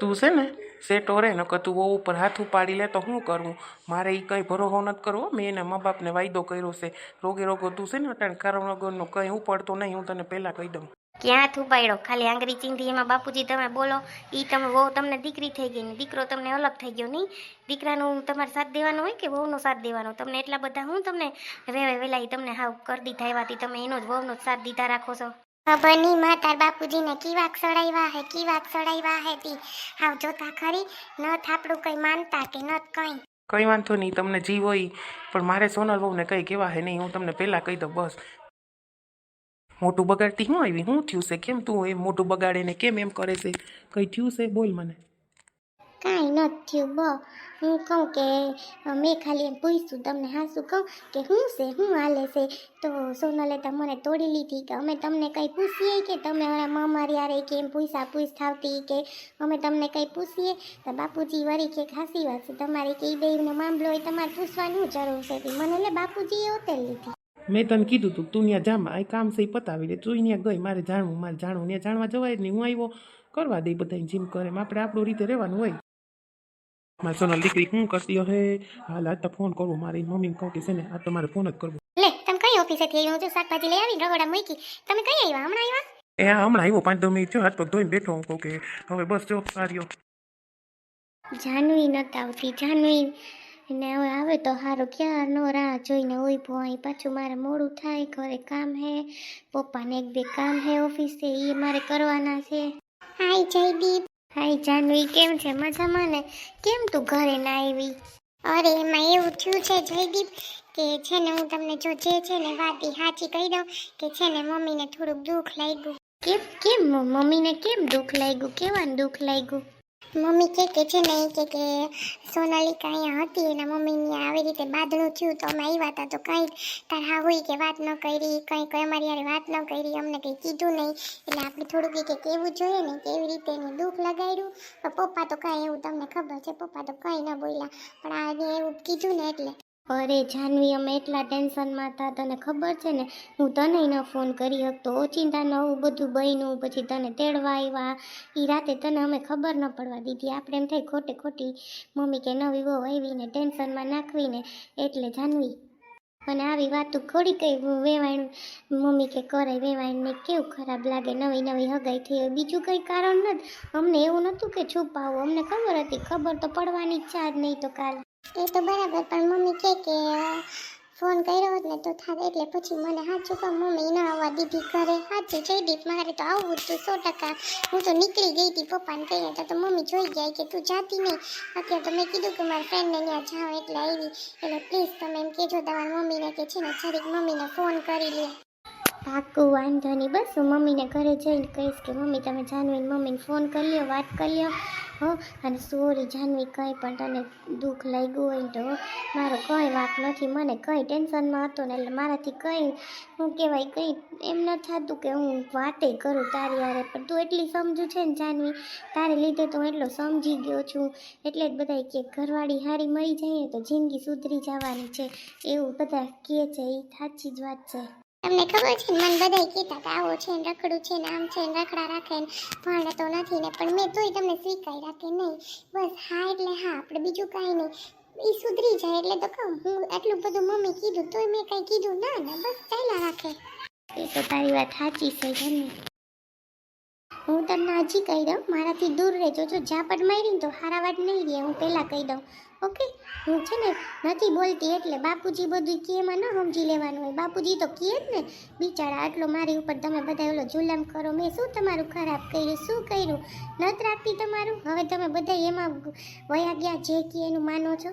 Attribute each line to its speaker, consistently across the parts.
Speaker 1: તું છે ને સેટો રે નકર તું વહુ ઉપર હાથ ઉપાડી લે તો શું કરવું મારે એ કંઈ ભરોસો નથી કરવો? મેં એના મા બાપને વાયદો કર્યો છે. રોગે રોગો તું છે ને અટાણે કારણ કંઈ ઉપાડતો નહીં, હું તને પહેલાં કહી દઉં.
Speaker 2: ક્યાં થુપાડ્યો ખાલી આંગળી ચીંધી એમાં બાપુજી તમે બોલો. એ તમે, વહુ તમને દીકરી થઈ ગઈ ને દીકરો તમને અલગ થઈ ગયો નહીં? દીકરાનું તમારે સાથ દેવાનો હોય કે વહુનો સાથ દેવાનો? તમને એટલા બધા હું તમને વેવાય વેલા તમને હાવ કરી દીધા, એવાથી તમે એનો જ વહુનો જ સાથ દીધા રાખો છો?
Speaker 3: ખબર નહીં માં તાર બાપુજીને કી વાક સડાવ્યા હે કેવાક સડાવ્યા હે તી? હાવ જોતા ખરી, ન થાપડું કઈ માનતા કે ન કઈ.
Speaker 1: કંઈ વાંધો નહીં, તમને જીવ હોય, પણ મારે સોનલ બહુને કંઈ કહેવા હે નહીં, હું તમને પહેલાં કહી દઉં, બસ. મોટું બગાડતી હું આવી? હું થયું છે? કેમ તું એ મોટું બગાડે ને કેમ એમ કરે છે? કંઈ થયું છે? બોલ મને.
Speaker 3: કાંઈ નથી થયું, બ. હું કહું કે મેં ખાલી એમ પૂછ્યું તમને, હાસું કહું કે શું છે શું હાલે છે? તો સોનલે મને તોડી લીધી કે અમે તમને કંઈ પૂછીએ કે તમે અમારા યારે કે એમ પૂછા પૂછ થાવતી કે અમે તમને કંઈ પૂછીએ? તો બાપુજી વરી કે ખાસી વાત છે. તમારે કે ઈ બેયનો મામલો હોય તમારે પૂછવાનું જરૂર છે. મને એટલે બાપુજીએ હોટેલ લીધી.
Speaker 1: મેં તને કીધું તું તું ત્યાં જામાં આ કામ સહી પતાવી દે. તું ત્યાં ગઈ, મારે જાણવું મારે જાણવું. ત્યાં જાણવા જવાય જ નહીં. હું આવ્યો કરવા દે બધા જીમ કરે આપણે આપણું રીતે રહેવાનું હોય. મારી સોનલ દીકરી શું કરતી હે હાલ આજ તો ફોન કરવો મારી મમ્મીને કહું કે છે ને આજ તો મારે ફોન જ કરવો.
Speaker 3: લે તમે કઈ ઓફિસેથી આવી હું જો શાકભાજી લઈ આવીને રગોડા મૂકી. તમે કઈ આવ્યા? હમણાં આવ્યા?
Speaker 1: એ હમણાં આવ્યો. પાંચ દસ મિનિટ થયો. હાથ પગ ધોઈને બેઠો હું કહું કે હવે બસ જો કાર્યો
Speaker 3: જાનવી નતા આવતી. જાનવી ને હવે આવે તો હારો ક્યાં નો રાહ જોઈને હોય ભોય પાછું મારે મોડું થાય ઘરે કામ હે પપ્પાને એક બે કામ હે ઓફિસે એ મારે કરવાના છે. હાય જયદીપ. હાય, જાનવી, કેમ છે? મજામાં ને? કેમ તું ઘરે ના આવી? અરે, એમાં એવું થયું છે જયદીપ, કે છે ને હું તમને જો જે છે ને વાત સાચી કહી દઉં, કે છે ને મમ્મીને થોડુંક દુઃખ લાગ્યું. કેમ કેમ મમ્મીને કેમ દુઃખ લાગ્યું? કેવાનું દુઃખ લાગ્યું? મમ્મી કે કે છે ને કે કે સોનાલિકા અહીંયા હતી એના મમ્મીની આવી રીતે બાદળું થયું તો અમે આવ્યા હતા તો કાંઈ તાર હા હોય કે વાત ન કરી, કંઈ કંઈ અમારી યારે વાત ન કરી, અમને કંઈ કીધું નહીં. એટલે આપણે થોડુંક કે કેવું જોઈએ ને, કેવી રીતે એને દુઃખ લગાડ્યું. પણ પપ્પા તો કાંઈ એવું તમને ખબર છે, પપ્પા તો કંઈ ન બોલ્યા. પણ આને એવું કીધું ને એટલે અરે જાનવી, અમે એટલા ટેન્શનમાં હતા, તને ખબર છે ને? હું તને ન ફોન કરી શકતો, ઓચિંતા નવું બધું બન્યું, પછી તને તેડવા આવ્યા. એ રાતે તને અમે ખબર ન પડવા દીધી. આપણે એમ થાય ખોટે ખોટી મમ્મી કે નવી વહુ આવીને ટેન્શનમાં નાખવીને, એટલે જાનવી અને આવી વાતો ખોડી કઈ વેવાણ, મમ્મી કે કરે વેવાણને કેવું ખરાબ લાગે, નવી નવી હગાઈ થઈ હોય. બીજું કંઈ કારણ નથી. અમને એવું નહોતું કે છુપાવું. અમને ખબર હતી. ખબર તો પડવાની જ છે જ નહીં તો કાલ. એ તો બરાબર, પણ મમ્મી કે કે ફોન કર્યો હોત ને તો થાત, એટલે પછી મને સાચું કહું, મમ્મી ના આવવા દીધી ઘરે. સાચું, જયદીપ, મારે તો આવવું જ તું સો ટકા. હું તો નીકળી ગઈ હતી પપ્પાને કહીને, તો મમ્મી જોઈ ગયા કે તું જાતી નહીં. અત્યારે તો મેં કીધું કે મારા ફ્રેન્ડને ત્યાં જાઉં એટલે આવી. એટલે પ્લીઝ તમે એમ કહેજો તમારી મમ્મીને કે છે ને, જરીક મમ્મીને ફોન કરી લે. પાકું વાંધો નહીં. બસ હું મમ્મીને ઘરે જઈને કહીશ કે, મમ્મી, તમે જાનવીને મમ્મીને ફોન કરી લ્યો, વાત કરી લ્યો. હો, અને સોરી, જાનવી કંઈ પણ તને દુઃખ લાગ્યું હોય તો મારો કંઈ વાત નથી, મને કંઈ ટેન્શનમાં હતો ને એટલે મારાથી કંઈ, હું કહેવાય, કંઈ એમ ન થતું કે હું વાતે કરું તારી હારે. પણ તું એટલી સમજુ છે ને જાનવી, તારે લીધે તો હું એટલો સમજી ગયો છું. એટલે જ બધા કે ઘરવાળી હારી મળી જઈએ તો જિંદગી સુધરી જવાની છે. એવું બધા કહે છે, એ સાચી જ વાત છે. તમને ખબર છે મને બધા કહેતા કે આવો છે ને, રખડું છે ને, આમ છે રખડા રાખે ને ભાણે તો નથી ને, પણ મેં તોય તમને સ્વીકાર્યા રાખે નહીં. બસ હા એટલે હા, આપણે બીજું કાંઈ નહીં. એ સુધરી જાય એટલે તો કહું, હું આટલું બધું મમ્મી કીધું, તોય મેં કાંઈ કીધું ના ના, બસ ચાલ્યા રાખે. એ તો તારી વાત સાચી છે જન્મી હું તમને હજી કહી દઉં, મારાથી દૂર રહેજો. જો ઝાપટ મારી તો હારા વાત નહીં રહે, હું પહેલાં કહી દઉં. ઓકે? હું છે ને નથી બોલતી એટલે બાપુજી બધું કે એમાં ન સમજી લેવાનું હોય. બાપુજી તો કહે જ ને, બિચારા, આટલો મારી ઉપર તમે બધા ઓલો જુલમ કરો. મેં શું તમારું ખરાબ કર્યું? શું કર્યું? નત રાખતી તમારું? હવે તમે બધા એમાં વયા ગયા, જે કે એનું માનો છો.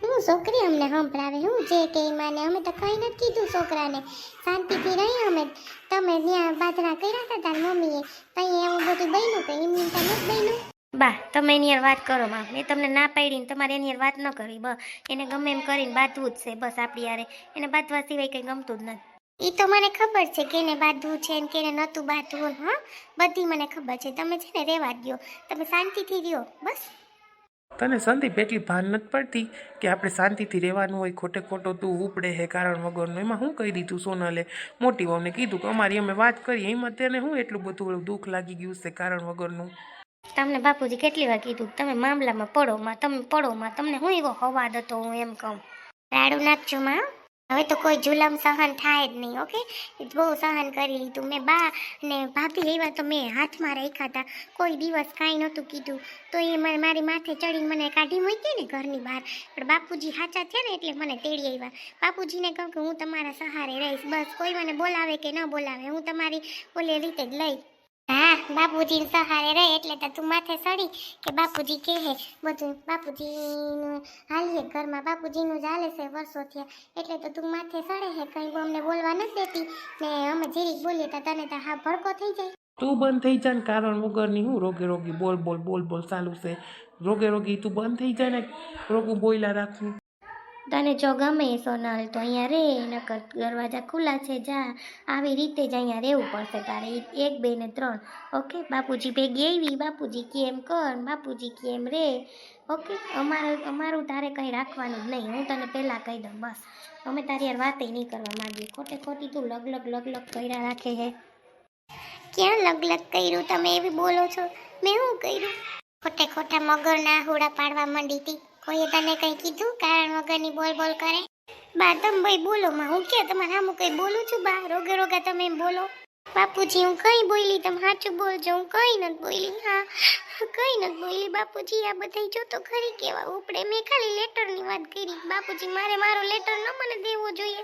Speaker 3: હું છોકરી અમને સંભળાવે હું જે કે માને અમે તો કંઈ નથી કીધું છોકરાને. શાંતિથી રહી અમે. તમે ત્યાં બાજરા કર્યા હતા તાર મમ્મીએ તઈ એવું બધું બન્યું કે એમની ત્યાં નથી બન્યું.
Speaker 2: બા તમે એની યાર વાત કરો માં મેં તમને ના પાડી ને તમારે એની યાર વાત ન કરવી બ એને ગમે એમ કરીને બાંધવું જ છે બસ આપણી યારે એને બાંધવા સિવાય કંઈ ગમતું જ નથી.
Speaker 3: એ તો મને ખબર છે કેને બાંધવું છે ને કેને નહોતું બાંધવું હા? બધી મને ખબર છે. તમે છે ને રહેવા દ્યો. તમે શાંતિથી રહ્યો બસ.
Speaker 1: તને સંદીપ એટલી ભાન નથી પડતી કે આપણે શાંતિથી રહેવાનું હોય? ખોટે ખોટો તું ઉપડે હે કારણ વગરનું. એમાં હું કહી દીધું સોનલે મોટી વહુને કીધું કે અમારી અમે વાત કરીએ. એમાં તેને હું એટલું બધું દુઃખ લાગી ગયું છે કારણ વગરનું.
Speaker 2: તમને બાપુજી કેટલી વાર કીધું તમે મામલામાં પડોમાં તમે પડોમાં તમને હું એવો હવાદ હતો હું એમ કહું.
Speaker 3: રાડું નાખજો માં હવે તો કોઈ જુલમ સહન થાય જ નહીં, ઓકે? બહુ સહન કરી લીધું. મેં બા ને ભાભી એવા તો મેં હાથમાં રાખ્યા હતા. કોઈ દિવસ કાંઈ નહોતું કીધું. તો એ મને મારી માથે ચડીને મને કાઢી મૂકી ને ઘરની બહાર. પણ બાપુજી સાચા થયા ને એટલે મને તેડી આવ્યા બાપુજીને કહું કે હું તમારા સહારે રહીશ. બસ, કોઈ મને બોલાવે કે ન બોલાવે, હું તમારી ઓલી રીતે જ લઈ હા બાપુજી સહારે રહે એટલે તો તું માથે સડી કે બાપુજી કહે, બધું બાપુજીનું હાલીએ, ઘરમાં બાપુજીનું જ હાલે છે વર્ષો થયા. એટલે તો તું માથે સડે છે કંઈ અમને બોલવા નથી દેતી. ને અમે જીરીક બોલીએ તો તને તો હા ભડકો થઈ જાય.
Speaker 1: તું બંધ થઈ જાય કારણ વગરની હું રોગે રોગી બોલ બોલ બોલ બોલ ચાલુ છે. રોગે રોગી તું બંધ થઈ જાય ને, રોગું બોયલા રાખવું
Speaker 2: તને જો ગમે સોનલ, તો અહીંયા રે, નકર દરવાજા ખુલ્લા છે, જા. આવી રીતે જ અહીંયા રહેવું પડશે તારે, એક બે ને ત્રણ. ઓકે? બાપુજી ભેગી આવી, બાપુજી કેમ કર, બાપુજી કેમ રે? ઓકે? અમારું અમારું તારે કંઈ રાખવાનું જ નહીં, હું તને પહેલાં કહી દઉં, બસ. અમે તારી યાર વાતે નહીં કરવા માંગીએ. ખોટે ખોટી તું લગ લગ લગ લગ કર્યા રાખે હે.
Speaker 3: ક્યાં લગ લગ કર્યું? તમે એવી બોલો છો. મેં શું કર્યું? ખોટે ખોટા મગરના હુડા પાડવા માંડી હતી. કોઈએ તને કંઈ કીધું? કારણ વગરની બોલ બોલ કરે? બા, તમે ભાઈ બોલો માં, હું કે તમારે સામું કંઈ બોલું છું? બા, રોગે રોગા તમે બોલો. બાપુજી, હું કઈ બોલી, તમે સાચું બોલજો. હું કઈ નથી બોલી, હા. કઈ નથી બોલી, બાપુજી, આ બધાય જો તો ખરી કેવા ઉપડે. મેં ખાલી લેટરની વાત કરી. બાપુજી, મારે મારો લેટર ન મને દેવો જોઈએ.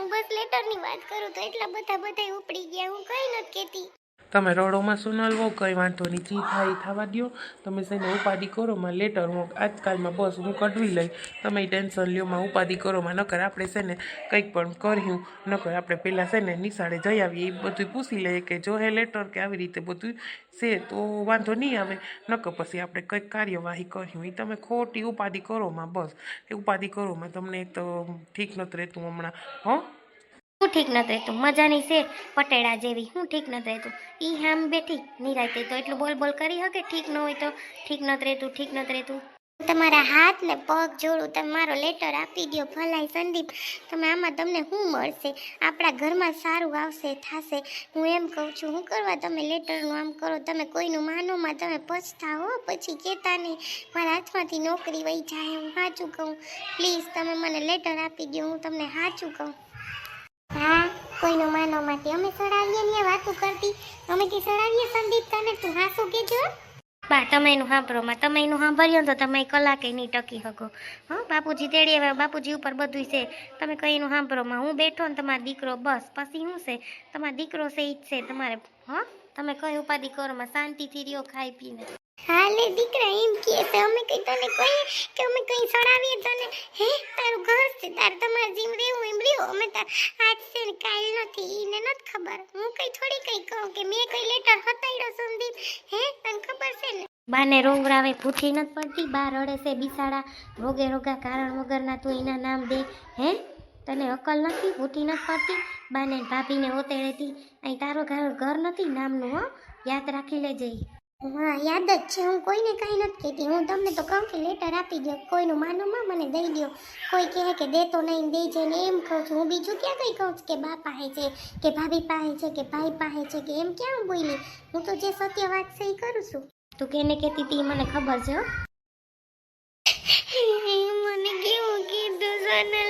Speaker 3: હું બસ લેટરની વાત કરું તો એટલા બધા બધાય ઉપડી ગયા. હું કઈ નથી કહેતી.
Speaker 1: તમે રડોમાં સુનલવો કંઈ વાંધો નહીં. જી થાય થવા દ્યો. તમે જઈને ઉપાધિ કરો માં લેટર હું આજકાલમાં બસ હું કઢવી લઈ. તમે ટેન્શન લ્યો, માં ઉપાધિ કરો, માં નકર આપણે છે ને કંઈક પણ કર્યું, નકર આપણે પહેલાં છે ને નિશાળે જઈ આવીએ એ બધું પૂછી લઈએ કે જો હે લેટર કે આવી રીતે બધું છે, તો વાંધો નહીં આવે. નકર પછી આપણે કંઈક કાર્યવાહી કર્યું. એ તમે ખોટી ઉપાધિ કરો, માં બસ. એ ઉપાધિ કરો, માં તમને એક તો ઠીક નથી રહેતું હમણાં. હો?
Speaker 2: હું ઠીક નથી રહેતું. મજાની છે પટેડા જેવી. હું ઠીક નથી રહેતું. એ હામ બેઠી નિરાતે તો એટલું બોલ બોલ કરી શકે? ઠીક ન હોય તો ઠીક નથી રહેતું, ઠીક નથી રહેતું.
Speaker 3: તમારા હાથ ને પગ જોડું તમે મારો લેટર આપી દો ભલાઈ સંદીપ. તમે આમાં તમને શું મળશે? આપણા ઘરમાં સારું આવશે, થશે. હું એમ કહું છું, હું કરવા તમે લેટરનું આમ કરો? તમે કોઈનું માનોમાં તમે પછતા હો? પછી કહેતા નહીં. મારા હાથમાંથી નોકરી વહી જાય. હું સાચું કહું. પ્લીઝ તમે મને લેટર આપી દો હું તમને સાચું કહું. કોઈનું માનો માટે અમે સડાવીએ ને વાતું કરતી. અમે કે સડાવીએ સંદીપ, તને તું હાસું કેજો
Speaker 2: બા, તમે એનું સાંભળો, માં, તમે એનું સાંભળ્યો ને તો તમે કલાકે નહીં ટકી શકો. હા, બાપુજી તેડી આવ્યા, બાપુજી ઉપર બધું છે. તમે કઈ એનું સાંભળો, માં, હું બેઠો ને તમારો દીકરો બસ, પછી શું છે? તમારો દીકરો છે ઈ જ છે તમારે, હા? તમે કઈ ઉપાધિ કરો, માં, શાંતિથી રહ્યો ખાઈ પીને.
Speaker 3: હાલે દીકરા, એમ કે અમે કઈ તને કહીએ કે અમે કઈ સડાવીએ તને? હે, તારું ઘર છે, તાર તમારે જેમ રહેવું એમ રહ્યું? અમે તાર આજ છે ને કાલ નથી એને નથી ખબર. હું કઈ થોડી કઈ કહું કે મેં કઈ લેટર હતાડ્યો સંદીપ? હે, તને ખબર છે ને?
Speaker 2: બાને રોંગરાવે ભૂઠી નથી પડતી, બા રડે છે બિસાડા. રોગે રોગા કારણ વગરના તું એના નામ દે. હે, તને અકલ નથી, ભૂઠી નથી પડતી? બાને ભાભીને ઓતેડેતી અહીં તારો ઘર ઘર નથી, નામનું, હો? યાદ રાખી લેજે.
Speaker 3: હા, યાદ જ છે. હું કોઈને કઈ નથી કહેતી. હું તમને તો કહું કે લેટર આપી દો કોઈનું માનોમાં મને દઈ દો કોઈ કહે કે દેતો નહીં દેજે ને એમ કહું છું. હું બીજું ક્યાં કઈ કહું છું કે બા પાસે છે, કે ભાભી પાસે છે, કે ભાઈ પાસે છે, કે એમ ક્યાં હું બોલી? હું તો જે સત્ય વાત છે એ કરું છું.
Speaker 2: તું કેને કહેતી હતી ઈ મને ખબર છે હો.
Speaker 3: મને કેવું કીધું સોનલે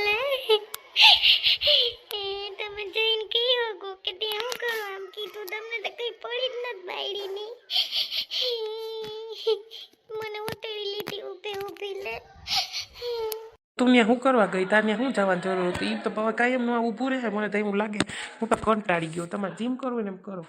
Speaker 3: તમે જઈને કહ્યું હકો કે તે હું કરવા આમ કીધું તમને તો કઈ પડી જ નથી બાયડીની મને ઉતરી લીધી, ઉભે, ઊભી લે.
Speaker 1: તું ત્યાં શું કરવા ગઈ? તાર ત્યાં શું જવાની જરૂર હતી? એ તો કાયમનું ઊભું રહે, મને તો એવું લાગે. હું તો કંટાળી ગયો. તમારે જીમ કરવું ને એમ કરો.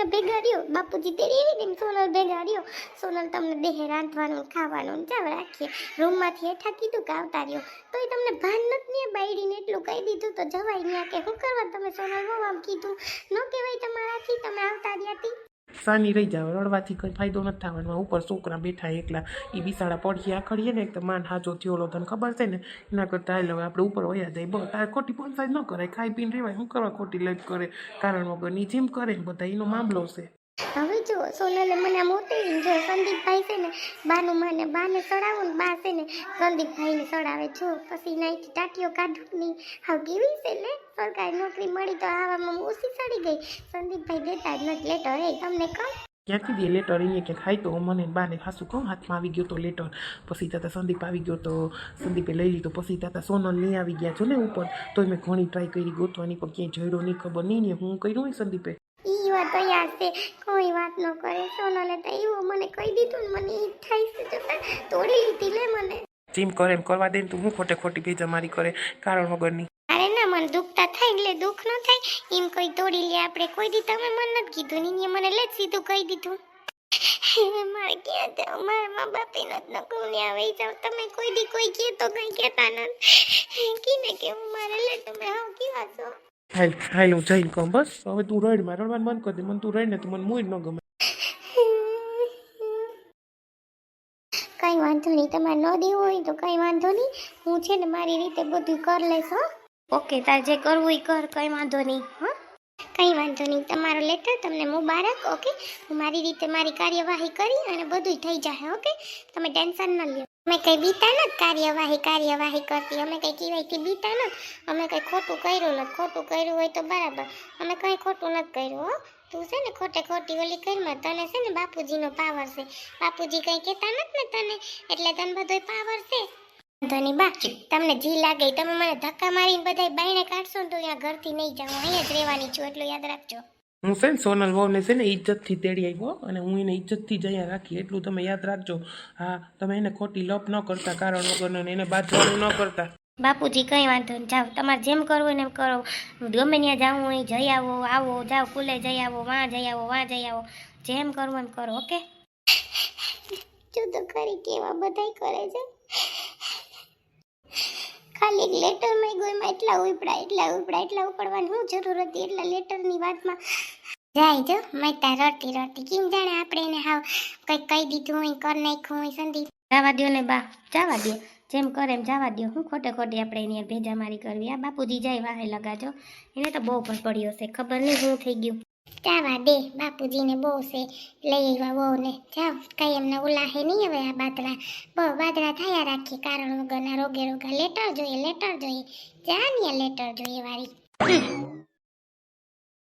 Speaker 3: એના ભેગા રહ્યો. બાપુજી તે એવી ને સોનલ ભેગા રહ્યો. સોનલ તમને દેહે રાંધવાનું ખાવાનું જાવ રાખીએ. રૂમમાંથી હેઠા કીધું કે આવતા રહ્યો. તો એ તમને ભાન નથી બાયડીને એટલું કહી દીધું તો જવાય નહીં કે શું કરવા? તમે સોનલ બહુ આમ કીધું. ન કહેવાય તમારાથી, તમે આવતા રહ્યા
Speaker 1: સાની રહી જાવ, રડવાથી કંઈ ફાયદો નથી થવાનો. આ ઉપર છોકરા બેઠા એકલા એ બિસાડા પડખી આખડીએ ને, એક તો માન હાજો થયો તને ખબર છે ને? એના કરતાં હાલ હવે આપણે ઉપર વયા જાય. બસ તારે ખોટી પંચાયત ન કરાય. ખાઈ પીને રહેવાય. શું કરવા ખોટી લઈ કરે? કારણ વગરની જેમ કરે બધા, એનો મામલો છે.
Speaker 3: હવે જો સોનલે મને આમ ઉતરી જો સંદીપભાઈ છે ને, બાનું માને બાને સડાવું ને બા છે ને, સંદીપભાઈને સડાવે. જો પછી નાઈથી ટાટીઓ કાઢું નહીં હાવ કેવી છે ને? સરકારી નોકરી મળી તો આવામાં ઓછી સડી ગઈ. સંદીપભાઈ દેતા જ નથી લેટર. એ તમને કહું?
Speaker 1: ક્યાંથી દે લેટર? અહીંયા ક્યાંક ખાઈ તો મને બાને ખાસું કહું, હાથમાં આવી ગયો તો લેટર. પછી તાતા સંદીપ આવી ગયો તો સંદીપે લઈ લીધો. પછી તાતા સોનલ નહીં આવી ગયા. છો ને ઉપર. તોય મેં ઘણી ટ્રાય કરી ગોતવાની, પણ ક્યાંય જોયડો નહીં, ખબર નહીં ને હું કર્યું સંદીપે?
Speaker 3: ઈ વાત તો છે. કોઈ વાત ન કરે. સોનલે તો એવું મને કહી દીધું ને મને ઈ થાય છે જો તોડી લીધી લે મને.
Speaker 1: જીમ કરે એમ કરવા દે ને તું હું ખોટે ખોટી ભેજામારી કરે કારણ વગરની.
Speaker 3: અરે ના મને દુખતા થાય એટલે દુઃખ ન થાય. એમ કોઈ તોડી લે આપણે કોઈ દી તમે મને નથી કીધું. ને મને લે સીધું કહી દીધું. મારે ક્યાં જાવ? મારા મા બાપે નથી નકરું ને આવે જાવ તમે કોઈ દી કોઈ કહે તો કઈ કહેતા નથી. કીને કેવું મારે લે તમે હાવ કેવા છો?
Speaker 1: હાલ હાલ હું કહું, બસ. હવે તું રડમાં રડવાનું બંધ કરી દે. મને તું રડ ને તું મને મૂળ ન ગમે.
Speaker 3: કઈ વાંધો નહીં, તમારે ન દેવું હોય તો કઈ વાંધો નહીં. હું છે ને મારી રીતે બધું કરી લઈશ, હો.
Speaker 2: ઓકે, તાર જે કરવું એ કર, કંઈ વાંધો નહીં, હા.
Speaker 3: કઈ વાંધો નહીં, તમારો લેટર તમને મુબારક, ઓકે? હું મારી રીતે મારી કાર્યવાહી કરી અને બધું થઈ જાય, ઓકે? તમે ટેન્શન ન લ્યો. અમે કંઈ બીતા નથી કાર્યવાહી કાર્યવાહી કરતી. અમે કંઈ કહેવાયથી બીતા નથી અમે કંઈ ખોટું કર્યું નથી ખોટું કર્યું હોય તો બરાબર. અમે કંઈ ખોટું નથી કર્યું, હો. તું છે ને ખોટે ખોટી ઓલી કરમાં તને છે ને બાપુજીનો પાવર છે. બાપુજી કંઈ કહેતા નથી ને તને? એટલે તને બધોય પાવર છે. ધની બા. તમને જી લાગે તમે મને ધક્કા મારીને બધાય બાયણે કાઢશો ને તો અહીંયા ઘરથી નહીં જાઉં. અહીંયા જ રહેવાની છું, એટલું યાદ રાખજો.
Speaker 1: હું છે ને સોનલ વહુને છે ને ઇજ્જતથી તેડી આવ્યો અને હું એને ઇજ્જતથી જ અહીંયા રાખી. એટલું તમે યાદ રાખજો. હા તમે એને ખોટી લપ ન કરતા કારણ વગરનું ને એને બાજવાનું ન કરતા.
Speaker 2: બાપુજી કંઈ વાંધો નહીં. જાઓ તમારે જેમ કરવું ને એમ કરો. ગમે ત્યાં જાઉં હોય જઈ આવો આવો જાઓ કુલે જઈ આવો વાં જઈ આવો વાં જઈ આવો. જેમ કરવું એમ કરો ઓકે?
Speaker 3: જો તો ખરી કેવા બધાય કરે છે. ખાલી એક લેટરમાં એમાં એટલા ઉપડા એટલા ઉપડા, એટલા ઉપડવાની શું જરૂર હતી, એટલા લેટરની વાતમાં. જાય જો ત્યાં રડતી રડતી. કેમ જાણે આપણે એને હાવ કંઈક કહી દીધું હોય, કર નાખ્યું હોય, સંદીપ.
Speaker 2: જવા દો ને બા, જવા દ્યો. જેમ કરે એમ જવા દ્યો. હું ખોટે ખોટી આપણે એની ભેજા મારી કરવી. આ બાપુજી જાય વાહે લગાજો. એને તો બહુ પણ પડ્યો છે ખબર નહીં શું થઈ ગયું.
Speaker 3: જાવા દે, બાપુજીને બહુ છે. લઈ આવ્યા બહુ ને જાવ કઈ એમને ઉલાહે નહીં હવે આ બાદરા. બહુ બાદરા થયા રાખીએ કારણ વગરના રોગે રોગા લેટર જોઈએ લેટર જોઈએ. જા ને લેટર જોઈએ વાળી